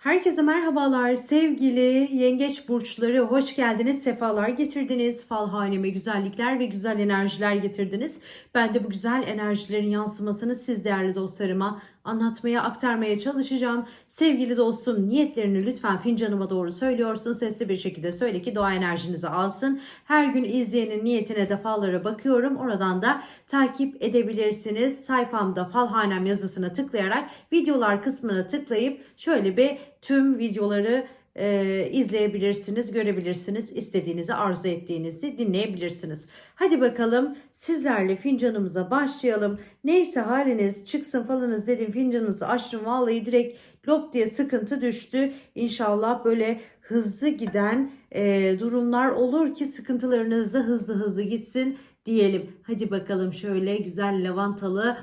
Herkese merhabalar. Sevgili yengeç burçları hoş geldiniz. Sefalar getirdiniz. Fal haneme güzellikler ve güzel enerjiler getirdiniz. Ben de bu güzel enerjilerin yansımasını siz değerli dostlarıma anlatmaya aktarmaya çalışacağım. Sevgili dostum niyetlerini lütfen fincanıma doğru söylüyorsun. Sesli bir şekilde söyle ki doğa enerjinizi alsın. Her gün izleyenin niyetine defalara bakıyorum. Oradan da takip edebilirsiniz. Sayfamda fal hanem yazısına tıklayarak videolar kısmına tıklayıp şöyle bir tüm videoları e, izleyebilirsiniz, görebilirsiniz. istediğinizi, arzu ettiğinizi dinleyebilirsiniz. Hadi bakalım sizlerle fincanımıza başlayalım. Neyse haliniz çıksın falanız dedim fincanınızı açtım. Vallahi direkt lop diye sıkıntı düştü. İnşallah böyle hızlı giden e, durumlar olur ki sıkıntılarınız da hızlı hızlı gitsin diyelim. Hadi bakalım şöyle güzel lavantalı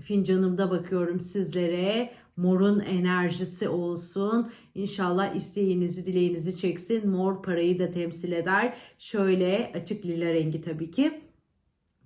fincanımda bakıyorum sizlere. Morun enerjisi olsun. İnşallah isteğinizi, dileğinizi çeksin. Mor parayı da temsil eder. Şöyle açık lila rengi tabii ki.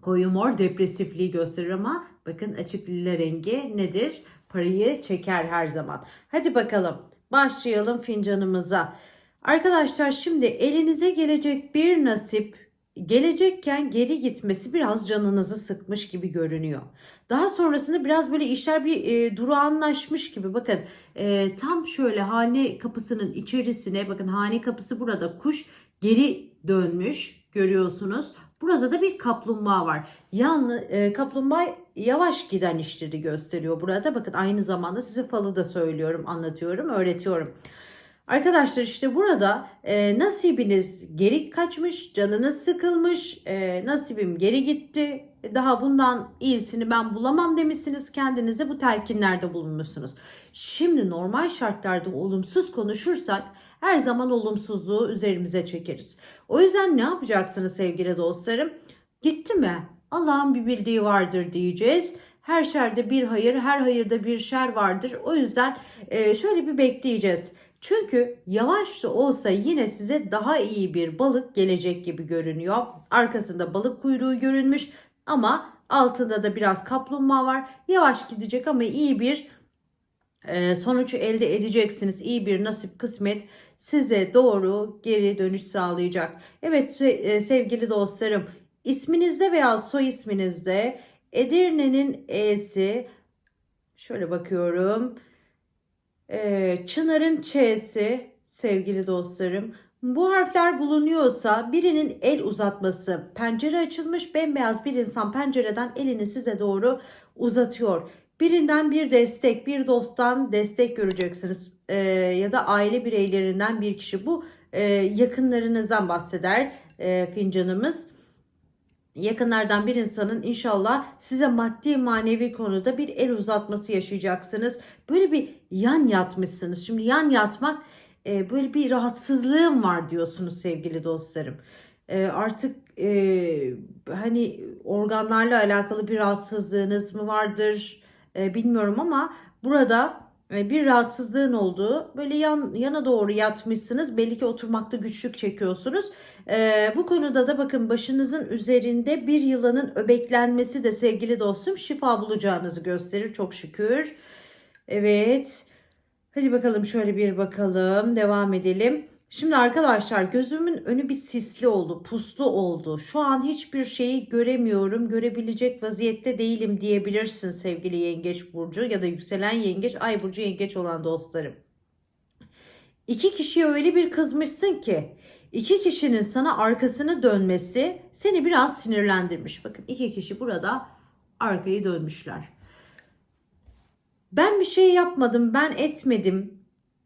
Koyu mor depresifliği gösterir ama bakın açık lila rengi nedir? Parayı çeker her zaman. Hadi bakalım başlayalım fincanımıza. Arkadaşlar şimdi elinize gelecek bir nasip gelecekken geri gitmesi biraz canınızı sıkmış gibi görünüyor. Daha sonrasında biraz böyle işler bir e, durağanlaşmış gibi. Bakın e, tam şöyle hane kapısının içerisine bakın hane kapısı burada kuş geri dönmüş görüyorsunuz. Burada da bir kaplumbağa var. Yanlı e, kaplumbağa yavaş giden işleri gösteriyor burada. Bakın aynı zamanda size falı da söylüyorum, anlatıyorum, öğretiyorum. Arkadaşlar işte burada e, nasibiniz geri kaçmış, canınız sıkılmış, e, nasibim geri gitti. Daha bundan iyisini ben bulamam demişsiniz kendinize bu telkinlerde bulunmuşsunuz. Şimdi normal şartlarda olumsuz konuşursak her zaman olumsuzluğu üzerimize çekeriz. O yüzden ne yapacaksınız sevgili dostlarım? Gitti mi? Allah'ın bir bildiği vardır diyeceğiz. Her şerde bir hayır, her hayırda bir şer vardır. O yüzden e, şöyle bir bekleyeceğiz. Çünkü yavaş da olsa yine size daha iyi bir balık gelecek gibi görünüyor. Arkasında balık kuyruğu görünmüş ama altında da biraz kaplumbağa var. Yavaş gidecek ama iyi bir e, sonuç elde edeceksiniz. İyi bir nasip kısmet size doğru geri dönüş sağlayacak. Evet e, sevgili dostlarım isminizde veya soy isminizde Edirne'nin E'si şöyle bakıyorum. Ee, Çınar'ın Ç'si sevgili dostlarım. Bu harfler bulunuyorsa birinin el uzatması, pencere açılmış bembeyaz bir insan pencereden elini size doğru uzatıyor. Birinden bir destek, bir dosttan destek göreceksiniz ee, ya da aile bireylerinden bir kişi. Bu e, yakınlarınızdan bahseder e, fincanımız yakınlardan bir insanın inşallah size maddi manevi konuda bir el uzatması yaşayacaksınız. Böyle bir yan yatmışsınız. Şimdi yan yatmak e, böyle bir rahatsızlığım var diyorsunuz sevgili dostlarım. E, artık e, hani organlarla alakalı bir rahatsızlığınız mı vardır e, bilmiyorum ama burada bir rahatsızlığın olduğu böyle yan, yana doğru yatmışsınız. Belli ki oturmakta güçlük çekiyorsunuz. Ee, bu konuda da bakın başınızın üzerinde bir yılanın öbeklenmesi de sevgili dostum şifa bulacağınızı gösterir çok şükür. Evet. Hadi bakalım şöyle bir bakalım. Devam edelim. Şimdi arkadaşlar gözümün önü bir sisli oldu, puslu oldu. Şu an hiçbir şeyi göremiyorum, görebilecek vaziyette değilim diyebilirsin sevgili yengeç burcu ya da yükselen yengeç, ay burcu yengeç olan dostlarım. İki kişiye öyle bir kızmışsın ki iki kişinin sana arkasını dönmesi seni biraz sinirlendirmiş. Bakın iki kişi burada arkayı dönmüşler. Ben bir şey yapmadım, ben etmedim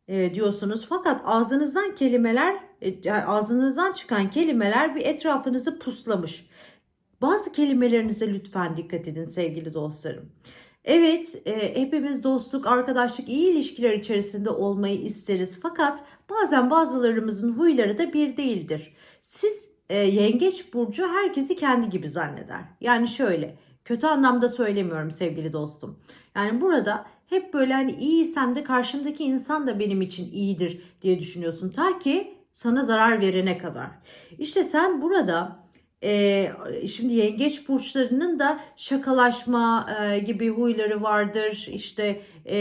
e, diyorsunuz. Fakat ağzınızdan kelimeler, e, ağzınızdan çıkan kelimeler bir etrafınızı puslamış. Bazı kelimelerinize lütfen dikkat edin sevgili dostlarım. Evet, e, hepimiz dostluk, arkadaşlık, iyi ilişkiler içerisinde olmayı isteriz. Fakat bazen bazılarımızın huyları da bir değildir. Siz yengeç burcu herkesi kendi gibi zanneder. Yani şöyle, kötü anlamda söylemiyorum sevgili dostum. Yani burada hep böyle hani iyiysem de karşımdaki insan da benim için iyidir diye düşünüyorsun. Ta ki sana zarar verene kadar. İşte sen burada e, şimdi yengeç burçlarının da şakalaşma e, gibi huyları vardır. İşte e,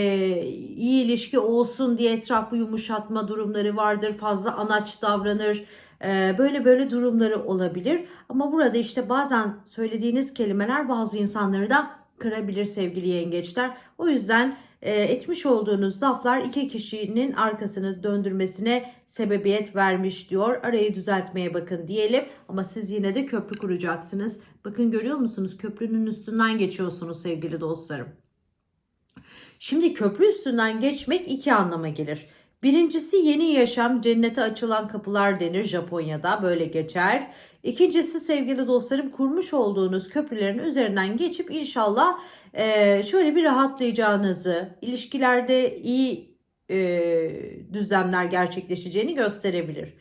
iyi ilişki olsun diye etrafı yumuşatma durumları vardır. Fazla anaç davranır. E, böyle böyle durumları olabilir. Ama burada işte bazen söylediğiniz kelimeler bazı insanları da kırabilir sevgili yengeçler. O yüzden e, etmiş olduğunuz laflar iki kişinin arkasını döndürmesine sebebiyet vermiş diyor. Arayı düzeltmeye bakın diyelim ama siz yine de köprü kuracaksınız. Bakın görüyor musunuz? Köprünün üstünden geçiyorsunuz sevgili dostlarım. Şimdi köprü üstünden geçmek iki anlama gelir. Birincisi yeni yaşam, cennete açılan kapılar denir Japonya'da böyle geçer. İkincisi sevgili dostlarım kurmuş olduğunuz köprülerin üzerinden geçip inşallah e, şöyle bir rahatlayacağınızı, ilişkilerde iyi e, düzlemler gerçekleşeceğini gösterebilir.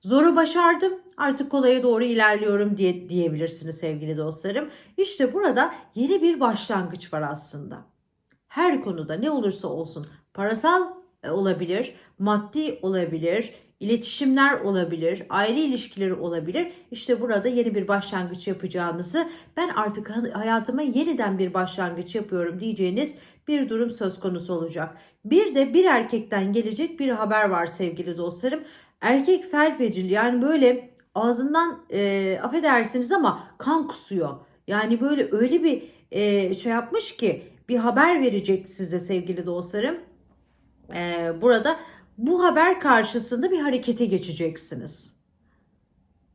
Zoru başardım artık kolaya doğru ilerliyorum diye diyebilirsiniz sevgili dostlarım. İşte burada yeni bir başlangıç var aslında. Her konuda ne olursa olsun parasal olabilir, maddi olabilir, iletişimler olabilir, aile ilişkileri olabilir. İşte burada yeni bir başlangıç yapacağınızı, ben artık hayatıma yeniden bir başlangıç yapıyorum diyeceğiniz bir durum söz konusu olacak. Bir de bir erkekten gelecek bir haber var sevgili dostlarım. Erkek felfecil yani böyle ağzından e, affedersiniz ama kan kusuyor. Yani böyle öyle bir e, şey yapmış ki bir haber verecek size sevgili dostlarım. E, burada bu haber karşısında bir harekete geçeceksiniz.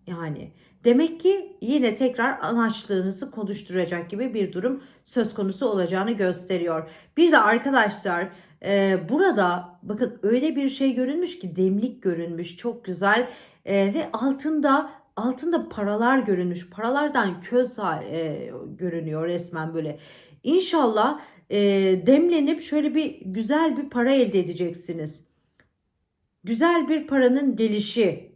Yani demek ki yine tekrar anaçlığınızı konuşturacak gibi bir durum söz konusu olacağını gösteriyor. Bir de arkadaşlar e, burada bakın öyle bir şey görünmüş ki demlik görünmüş çok güzel e, ve altında altında paralar görünmüş paralardan köz e, görünüyor resmen böyle. İnşallah e, demlenip şöyle bir güzel bir para elde edeceksiniz. Güzel bir paranın gelişi,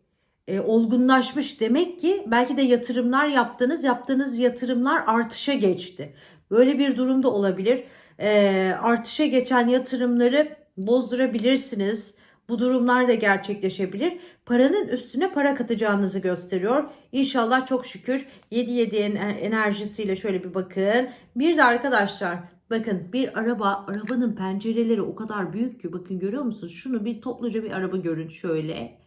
e, olgunlaşmış demek ki belki de yatırımlar yaptınız, yaptığınız yatırımlar artışa geçti. Böyle bir durumda olabilir. E, artışa geçen yatırımları bozdurabilirsiniz. Bu durumlar da gerçekleşebilir. Paranın üstüne para katacağınızı gösteriyor. İnşallah çok şükür 7-7 enerjisiyle şöyle bir bakın. Bir de arkadaşlar Bakın bir araba, arabanın pencereleri o kadar büyük ki bakın görüyor musunuz? Şunu bir topluca bir araba görün şöyle.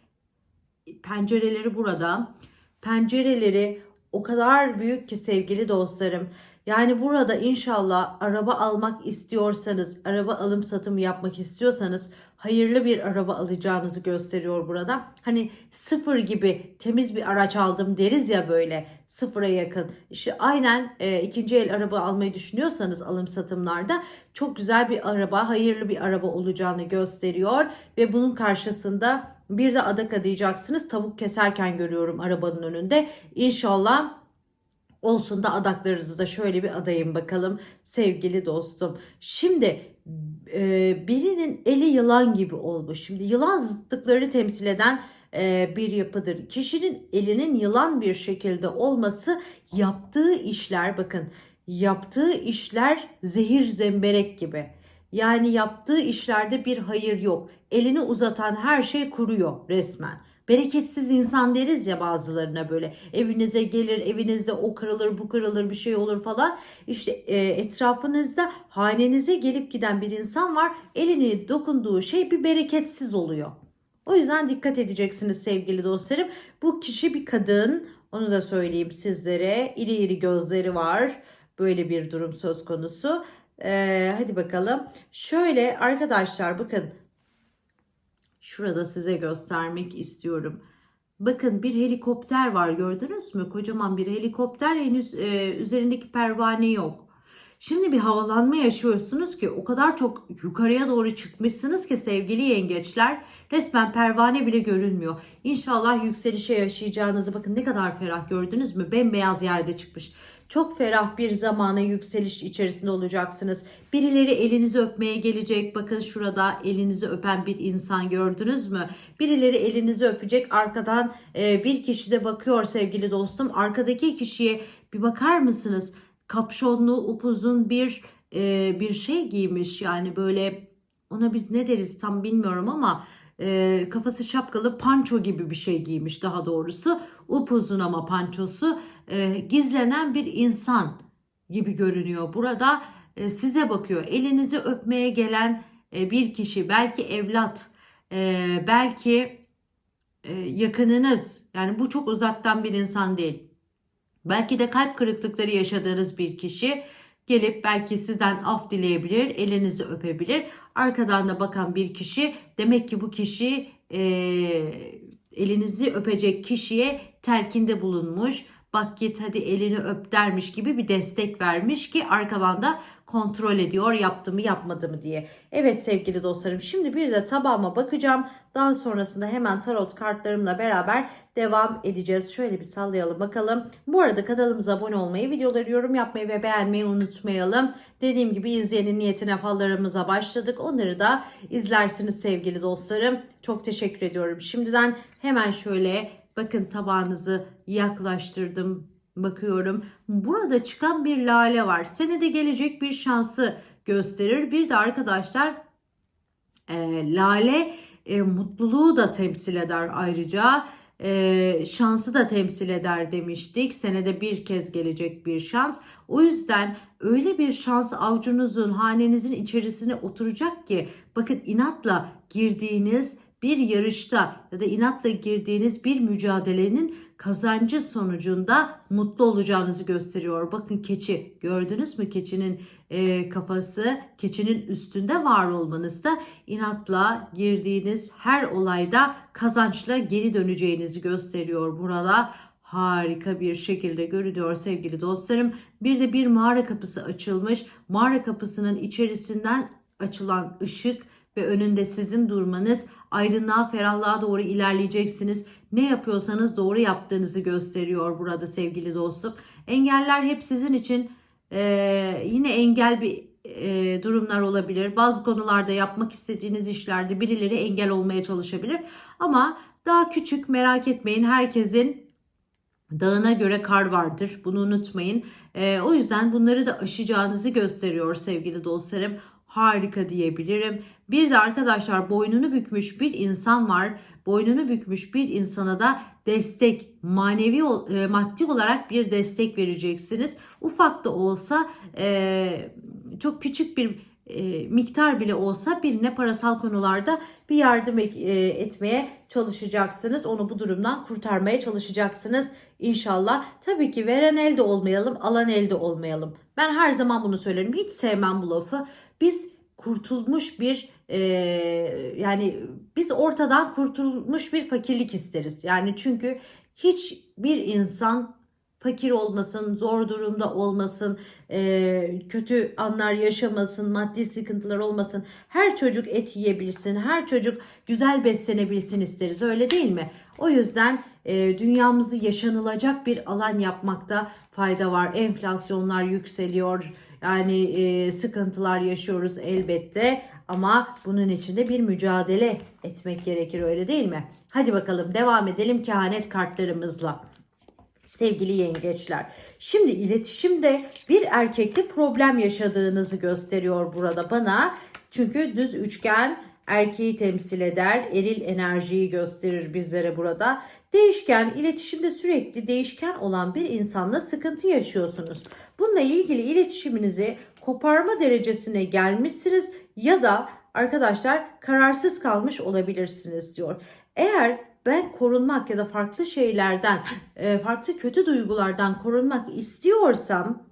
Pencereleri burada. Pencereleri o kadar büyük ki sevgili dostlarım. Yani burada inşallah araba almak istiyorsanız, araba alım satımı yapmak istiyorsanız hayırlı bir araba alacağınızı gösteriyor burada. Hani sıfır gibi temiz bir araç aldım deriz ya böyle sıfıra yakın. İşte aynen e, ikinci el araba almayı düşünüyorsanız alım satımlarda çok güzel bir araba, hayırlı bir araba olacağını gösteriyor ve bunun karşısında bir de adak adayacaksınız. Tavuk keserken görüyorum arabanın önünde. İnşallah olsun da adaklarınızı da şöyle bir adayım bakalım sevgili dostum. Şimdi e, birinin eli yılan gibi olmuş. Şimdi yılan zıttıkları temsil eden e, bir yapıdır. Kişinin elinin yılan bir şekilde olması yaptığı işler bakın yaptığı işler zehir zemberek gibi. Yani yaptığı işlerde bir hayır yok. Elini uzatan her şey kuruyor resmen. Bereketsiz insan deriz ya bazılarına böyle. Evinize gelir, evinizde o kırılır, bu kırılır, bir şey olur falan. İşte e, etrafınızda hanenize gelip giden bir insan var. Elini dokunduğu şey bir bereketsiz oluyor. O yüzden dikkat edeceksiniz sevgili dostlarım. Bu kişi bir kadın. Onu da söyleyeyim sizlere. İri iri gözleri var. Böyle bir durum söz konusu. Ee, hadi bakalım. Şöyle arkadaşlar bakın Şurada size göstermek istiyorum. Bakın bir helikopter var gördünüz mü? Kocaman bir helikopter henüz e, üzerindeki pervane yok. Şimdi bir havalanma yaşıyorsunuz ki o kadar çok yukarıya doğru çıkmışsınız ki sevgili yengeçler resmen pervane bile görünmüyor. İnşallah yükselişe yaşayacağınızı bakın ne kadar ferah gördünüz mü? Bembeyaz yerde çıkmış. Çok ferah bir zamana yükseliş içerisinde olacaksınız. Birileri elinizi öpmeye gelecek. Bakın şurada elinizi öpen bir insan gördünüz mü? Birileri elinizi öpecek. Arkadan e, bir kişi de bakıyor sevgili dostum. Arkadaki kişiye bir bakar mısınız? Kapşonlu upuzun bir e, bir şey giymiş. Yani böyle ona biz ne deriz tam bilmiyorum ama e, kafası şapkalı panço gibi bir şey giymiş daha doğrusu. Upuzun ama pançosu e, gizlenen bir insan gibi görünüyor. Burada e, size bakıyor. Elinizi öpmeye gelen e, bir kişi belki evlat e, belki e, yakınınız yani bu çok uzaktan bir insan değil. Belki de kalp kırıklıkları yaşadığınız bir kişi gelip belki sizden af dileyebilir, elinizi öpebilir. Arkadan da bakan bir kişi demek ki bu kişi e, elinizi öpecek kişiye telkinde bulunmuş. Bak git hadi elini öp dermiş gibi bir destek vermiş ki arkadan da kontrol ediyor yaptı mı diye. Evet sevgili dostlarım şimdi bir de tabağıma bakacağım. Daha sonrasında hemen tarot kartlarımla beraber devam edeceğiz. Şöyle bir sallayalım bakalım. Bu arada kanalımıza abone olmayı, videoları yorum yapmayı ve beğenmeyi unutmayalım. Dediğim gibi izleyenin niyetine fallarımıza başladık. Onları da izlersiniz sevgili dostlarım. Çok teşekkür ediyorum. Şimdiden hemen şöyle bakın tabağınızı yaklaştırdım bakıyorum. Burada çıkan bir lale var. Senede gelecek bir şansı gösterir. Bir de arkadaşlar e, lale e, mutluluğu da temsil eder ayrıca. E, şansı da temsil eder demiştik. Senede bir kez gelecek bir şans. O yüzden öyle bir şans avcunuzun hanenizin içerisine oturacak ki bakın inatla girdiğiniz bir yarışta ya da inatla girdiğiniz bir mücadelenin kazancı sonucunda mutlu olacağınızı gösteriyor. Bakın keçi gördünüz mü keçinin e, kafası keçinin üstünde var olmanızda inatla girdiğiniz her olayda kazançla geri döneceğinizi gösteriyor burada. Harika bir şekilde görünüyor sevgili dostlarım. Bir de bir mağara kapısı açılmış. Mağara kapısının içerisinden açılan ışık ve önünde sizin durmanız aydınlığa ferahlığa doğru ilerleyeceksiniz. Ne yapıyorsanız doğru yaptığınızı gösteriyor burada sevgili dostum. Engeller hep sizin için e, yine engel bir e, durumlar olabilir. Bazı konularda yapmak istediğiniz işlerde birileri engel olmaya çalışabilir. Ama daha küçük merak etmeyin herkesin Dağına göre kar vardır. Bunu unutmayın. E, o yüzden bunları da aşacağınızı gösteriyor sevgili dostlarım harika diyebilirim. Bir de arkadaşlar boynunu bükmüş bir insan var. Boynunu bükmüş bir insana da destek, manevi e, maddi olarak bir destek vereceksiniz. Ufak da olsa e, çok küçük bir e, miktar bile olsa birine parasal konularda bir yardım etmeye çalışacaksınız. Onu bu durumdan kurtarmaya çalışacaksınız inşallah. Tabii ki veren elde olmayalım, alan elde olmayalım. Ben her zaman bunu söylerim. Hiç sevmem bu lafı. Biz kurtulmuş bir e, yani biz ortadan kurtulmuş bir fakirlik isteriz. Yani çünkü hiçbir insan fakir olmasın, zor durumda olmasın, e, kötü anlar yaşamasın, maddi sıkıntılar olmasın. Her çocuk et yiyebilsin, her çocuk güzel beslenebilsin isteriz öyle değil mi? O yüzden e, dünyamızı yaşanılacak bir alan yapmakta fayda var. Enflasyonlar yükseliyor, yani e, sıkıntılar yaşıyoruz elbette ama bunun içinde bir mücadele etmek gerekir öyle değil mi? Hadi bakalım devam edelim kehanet kartlarımızla. Sevgili yengeçler. Şimdi iletişimde bir erkekle problem yaşadığınızı gösteriyor burada bana. Çünkü düz üçgen erkeği temsil eder. Eril enerjiyi gösterir bizlere burada. Değişken, iletişimde sürekli değişken olan bir insanla sıkıntı yaşıyorsunuz. Bununla ilgili iletişiminizi koparma derecesine gelmişsiniz ya da arkadaşlar kararsız kalmış olabilirsiniz diyor. Eğer ben korunmak ya da farklı şeylerden, e, farklı kötü duygulardan korunmak istiyorsam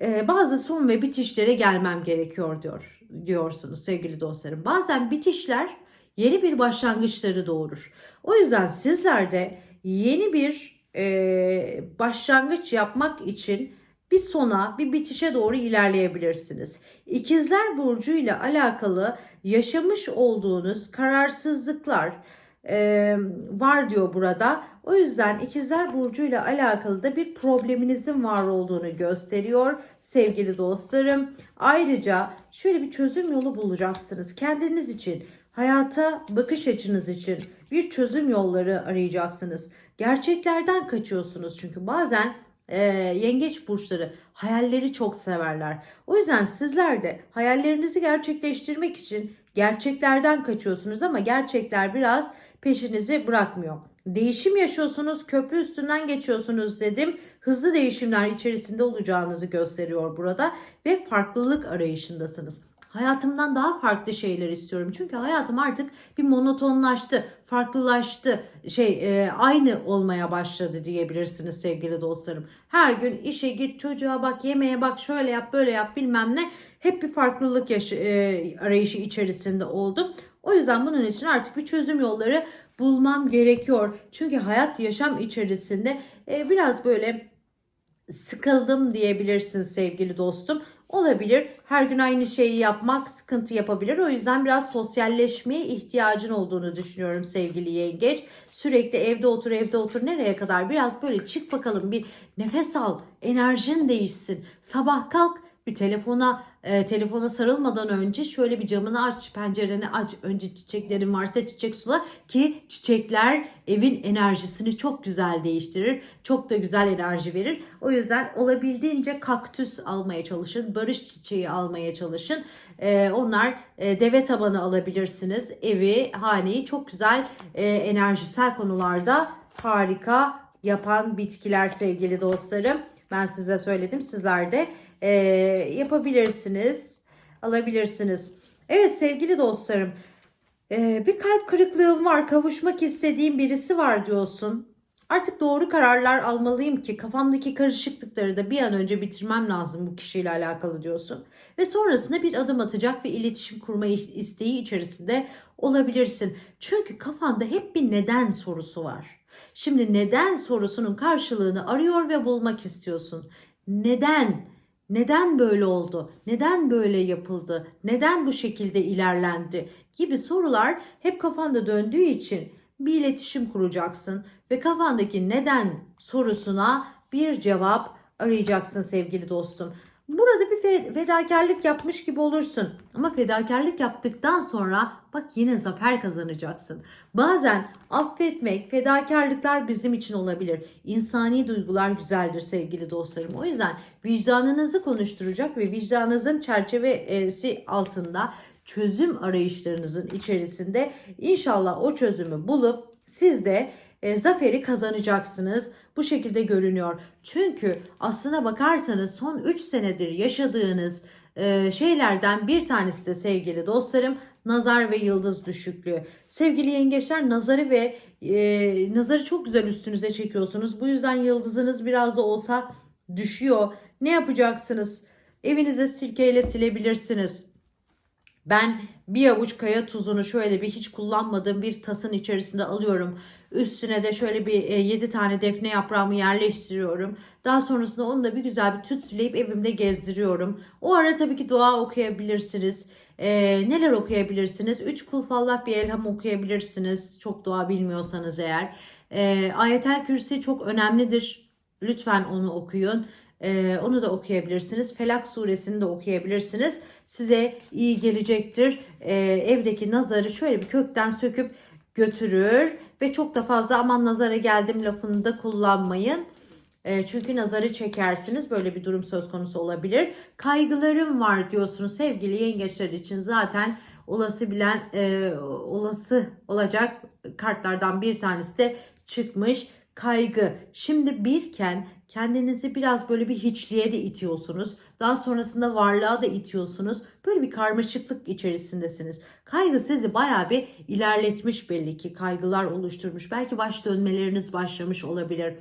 e, bazı son ve bitişlere gelmem gerekiyor diyor diyorsunuz sevgili dostlarım. Bazen bitişler yeni bir başlangıçları doğurur. O yüzden sizler de yeni bir e, başlangıç yapmak için bir sona, bir bitişe doğru ilerleyebilirsiniz. İkizler Burcu ile alakalı yaşamış olduğunuz kararsızlıklar e, var diyor burada. O yüzden ikizler Burcu ile alakalı da bir probleminizin var olduğunu gösteriyor sevgili dostlarım. Ayrıca şöyle bir çözüm yolu bulacaksınız kendiniz için hayata bakış açınız için bir çözüm yolları arayacaksınız. Gerçeklerden kaçıyorsunuz çünkü bazen e, yengeç burçları hayalleri çok severler. O yüzden sizler de hayallerinizi gerçekleştirmek için gerçeklerden kaçıyorsunuz ama gerçekler biraz peşinizi bırakmıyor. Değişim yaşıyorsunuz, köprü üstünden geçiyorsunuz dedim. Hızlı değişimler içerisinde olacağınızı gösteriyor burada ve farklılık arayışındasınız. Hayatımdan daha farklı şeyler istiyorum. Çünkü hayatım artık bir monotonlaştı, farklılaştı. Şey e, aynı olmaya başladı diyebilirsiniz sevgili dostlarım. Her gün işe git, çocuğa bak, yemeğe bak, şöyle yap, böyle yap bilmem ne. Hep bir farklılık yaşı, e, arayışı içerisinde oldum. O yüzden bunun için artık bir çözüm yolları bulmam gerekiyor. Çünkü hayat yaşam içerisinde e, biraz böyle sıkıldım diyebilirsin sevgili dostum. Olabilir. Her gün aynı şeyi yapmak sıkıntı yapabilir. O yüzden biraz sosyalleşmeye ihtiyacın olduğunu düşünüyorum sevgili yengeç. Sürekli evde otur evde otur nereye kadar? Biraz böyle çık bakalım bir nefes al. Enerjin değişsin. Sabah kalk bir telefona e, telefona sarılmadan önce şöyle bir camını aç, pencereni aç. Önce çiçeklerin varsa çiçek sula ki çiçekler evin enerjisini çok güzel değiştirir. Çok da güzel enerji verir. O yüzden olabildiğince kaktüs almaya çalışın. Barış çiçeği almaya çalışın. E, onlar e, deve tabanı alabilirsiniz. Evi, haneyi çok güzel e, enerjisel konularda harika yapan bitkiler sevgili dostlarım. Ben size söyledim. Sizler de e, yapabilirsiniz. Alabilirsiniz. Evet sevgili dostlarım. e, bir kalp kırıklığım var. Kavuşmak istediğim birisi var diyorsun. Artık doğru kararlar almalıyım ki kafamdaki karışıklıkları da bir an önce bitirmem lazım bu kişiyle alakalı diyorsun. Ve sonrasında bir adım atacak ve iletişim kurma isteği içerisinde olabilirsin. Çünkü kafanda hep bir neden sorusu var. Şimdi neden sorusunun karşılığını arıyor ve bulmak istiyorsun. Neden? Neden böyle oldu? Neden böyle yapıldı? Neden bu şekilde ilerlendi? Gibi sorular hep kafanda döndüğü için bir iletişim kuracaksın ve kafandaki neden sorusuna bir cevap arayacaksın sevgili dostum. Burada bir fe- fedakarlık yapmış gibi olursun. Ama fedakarlık yaptıktan sonra bak yine zafer kazanacaksın. Bazen affetmek, fedakarlıklar bizim için olabilir. İnsani duygular güzeldir sevgili dostlarım. O yüzden vicdanınızı konuşturacak ve vicdanınızın çerçevesi altında çözüm arayışlarınızın içerisinde inşallah o çözümü bulup siz de e, zaferi kazanacaksınız. Bu şekilde görünüyor. Çünkü aslına bakarsanız son 3 senedir yaşadığınız e, şeylerden bir tanesi de sevgili dostlarım nazar ve yıldız düşüklüğü. Sevgili yengeçler nazarı ve e, nazarı çok güzel üstünüze çekiyorsunuz. Bu yüzden yıldızınız biraz da olsa düşüyor. Ne yapacaksınız? Evinize sirkeyle silebilirsiniz. Ben bir avuç kaya tuzunu şöyle bir hiç kullanmadığım bir tasın içerisinde alıyorum. Üstüne de şöyle bir 7 tane defne yaprağımı yerleştiriyorum. Daha sonrasında onu da bir güzel bir tütsüleyip evimde gezdiriyorum. O ara tabii ki dua okuyabilirsiniz. Ee, neler okuyabilirsiniz? Üç kul fallah bir elham okuyabilirsiniz. Çok dua bilmiyorsanız eğer. Ee, ayetel kürsi çok önemlidir. Lütfen onu okuyun. Ee, onu da okuyabilirsiniz. Felak suresini de okuyabilirsiniz. Size iyi gelecektir. Ee, evdeki nazarı şöyle bir kökten söküp götürür ve çok da fazla aman nazara geldim lafını da kullanmayın. E, çünkü nazarı çekersiniz. Böyle bir durum söz konusu olabilir. Kaygılarım var diyorsunuz sevgili yengeçler için zaten olası bilen e, olası olacak kartlardan bir tanesi de çıkmış kaygı. Şimdi birken kendinizi biraz böyle bir hiçliğe de itiyorsunuz. Daha sonrasında varlığa da itiyorsunuz. Böyle bir karmaşıklık içerisindesiniz. Kaygı sizi bayağı bir ilerletmiş belli ki. Kaygılar oluşturmuş. Belki baş dönmeleriniz başlamış olabilir.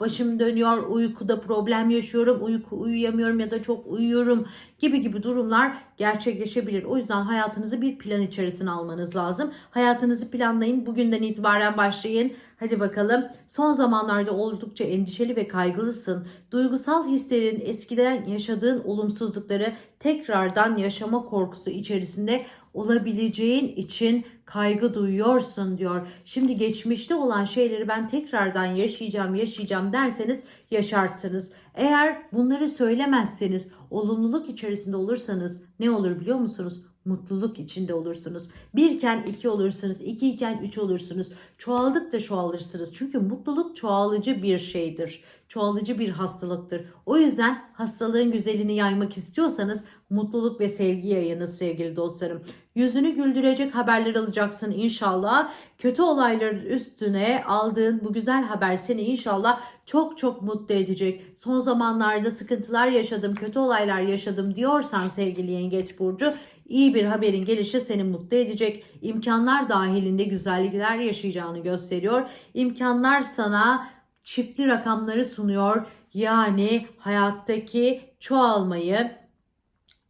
Başım dönüyor, uykuda problem yaşıyorum, uyku uyuyamıyorum ya da çok uyuyorum gibi gibi durumlar gerçekleşebilir. O yüzden hayatınızı bir plan içerisine almanız lazım. Hayatınızı planlayın. Bugünden itibaren başlayın. Hadi bakalım. Son zamanlarda oldukça endişeli ve kaygılısın. Duygusal hislerin eskiden yaşadığın olumsuzlukları tekrardan yaşama korkusu içerisinde olabileceğin için kaygı duyuyorsun diyor. Şimdi geçmişte olan şeyleri ben tekrardan yaşayacağım, yaşayacağım derseniz yaşarsınız. Eğer bunları söylemezseniz, olumluluk içerisinde olursanız ne olur biliyor musunuz? Mutluluk içinde olursunuz. Birken iki olursunuz, iki iken üç olursunuz. Çoğaldıkça çoğalırsınız. Çünkü mutluluk çoğalıcı bir şeydir. Çoğalıcı bir hastalıktır. O yüzden hastalığın güzelini yaymak istiyorsanız mutluluk ve sevgi yayınız sevgili dostlarım. Yüzünü güldürecek haberler alacaksın inşallah. Kötü olayların üstüne aldığın bu güzel haber seni inşallah çok çok mutlu edecek. Son zamanlarda sıkıntılar yaşadım, kötü olaylar yaşadım diyorsan sevgili Yengeç Burcu iyi bir haberin gelişi seni mutlu edecek. İmkanlar dahilinde güzellikler yaşayacağını gösteriyor. İmkanlar sana çiftli rakamları sunuyor. Yani hayattaki çoğalmayı,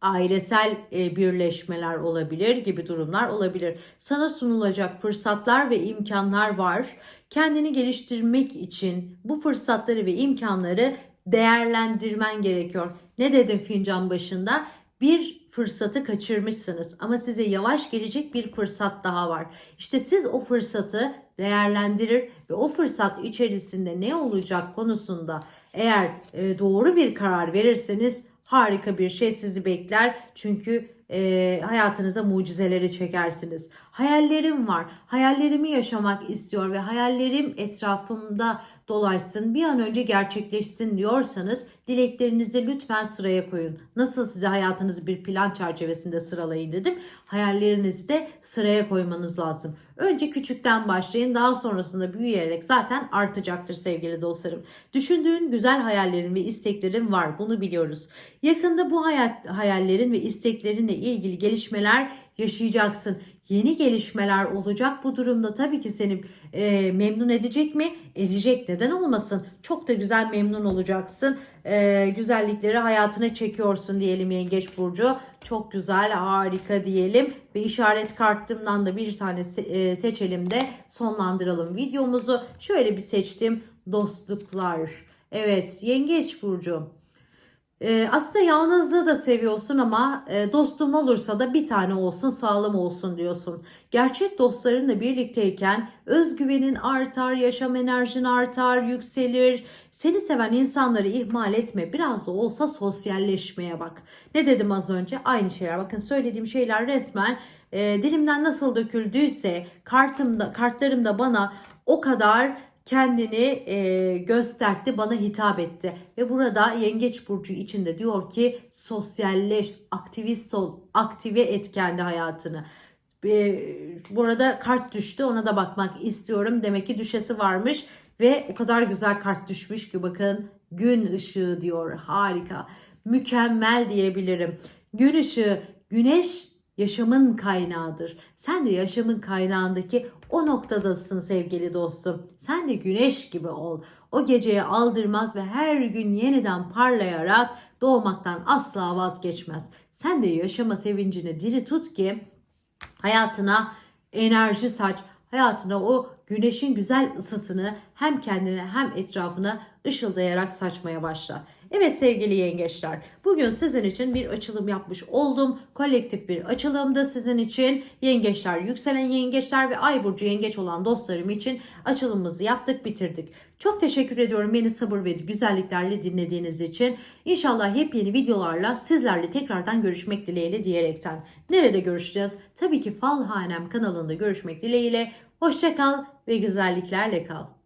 ailesel e, birleşmeler olabilir gibi durumlar olabilir. Sana sunulacak fırsatlar ve imkanlar var. Kendini geliştirmek için bu fırsatları ve imkanları değerlendirmen gerekiyor. Ne dedim fincan başında? Bir fırsatı kaçırmışsınız ama size yavaş gelecek bir fırsat daha var. İşte siz o fırsatı değerlendirir ve o fırsat içerisinde ne olacak konusunda eğer e, doğru bir karar verirseniz harika bir şey sizi bekler. Çünkü e, hayatınıza mucizeleri çekersiniz. Hayallerim var. Hayallerimi yaşamak istiyor ve hayallerim etrafımda dolaşsın, bir an önce gerçekleşsin diyorsanız dileklerinizi lütfen sıraya koyun. Nasıl size hayatınızı bir plan çerçevesinde sıralayın dedim. Hayallerinizi de sıraya koymanız lazım. Önce küçükten başlayın daha sonrasında büyüyerek zaten artacaktır sevgili dostlarım. Düşündüğün güzel hayallerin ve isteklerin var bunu biliyoruz. Yakında bu hayat, hayallerin ve isteklerinle ilgili gelişmeler yaşayacaksın yeni gelişmeler olacak. Bu durumda tabii ki seni e, memnun edecek mi? Edecek. Neden olmasın? Çok da güzel memnun olacaksın. E, güzellikleri hayatına çekiyorsun diyelim Yengeç Burcu. Çok güzel, harika diyelim. Ve işaret kartımdan da bir tane se- e, seçelim de sonlandıralım videomuzu. Şöyle bir seçtim. Dostluklar. Evet Yengeç Burcu. Ee, aslında yalnızlığı da seviyorsun ama e, dostum olursa da bir tane olsun sağlam olsun diyorsun. Gerçek dostlarınla birlikteyken özgüvenin artar, yaşam enerjin artar, yükselir. Seni seven insanları ihmal etme. Biraz da olsa sosyalleşmeye bak. Ne dedim az önce? Aynı şeyler. Bakın söylediğim şeyler resmen e, dilimden nasıl döküldüyse kartımda, kartlarımda bana o kadar kendini e, gösterdi, bana hitap etti. Ve burada Yengeç Burcu içinde diyor ki sosyalleş, aktivist ol, aktive et kendi hayatını. E, burada kart düştü ona da bakmak istiyorum. Demek ki düşesi varmış ve o kadar güzel kart düşmüş ki bakın gün ışığı diyor harika mükemmel diyebilirim. Gün ışığı güneş yaşamın kaynağıdır. Sen de yaşamın kaynağındaki o noktadasın sevgili dostum. Sen de güneş gibi ol. O geceye aldırmaz ve her gün yeniden parlayarak doğmaktan asla vazgeçmez. Sen de yaşama sevincini diri tut ki hayatına enerji saç, hayatına o güneşin güzel ısısını hem kendine hem etrafına ışıldayarak saçmaya başla. Evet sevgili yengeçler, bugün sizin için bir açılım yapmış oldum. Kolektif bir açılımdı sizin için. Yengeçler, yükselen yengeçler ve ay burcu yengeç olan dostlarım için açılımımızı yaptık, bitirdik. Çok teşekkür ediyorum beni sabır ve güzelliklerle dinlediğiniz için. İnşallah hep yeni videolarla sizlerle tekrardan görüşmek dileğiyle diyerekten. Nerede görüşeceğiz? Tabii ki Falhanem kanalında görüşmek dileğiyle. Hoşçakal ve güzelliklerle kal.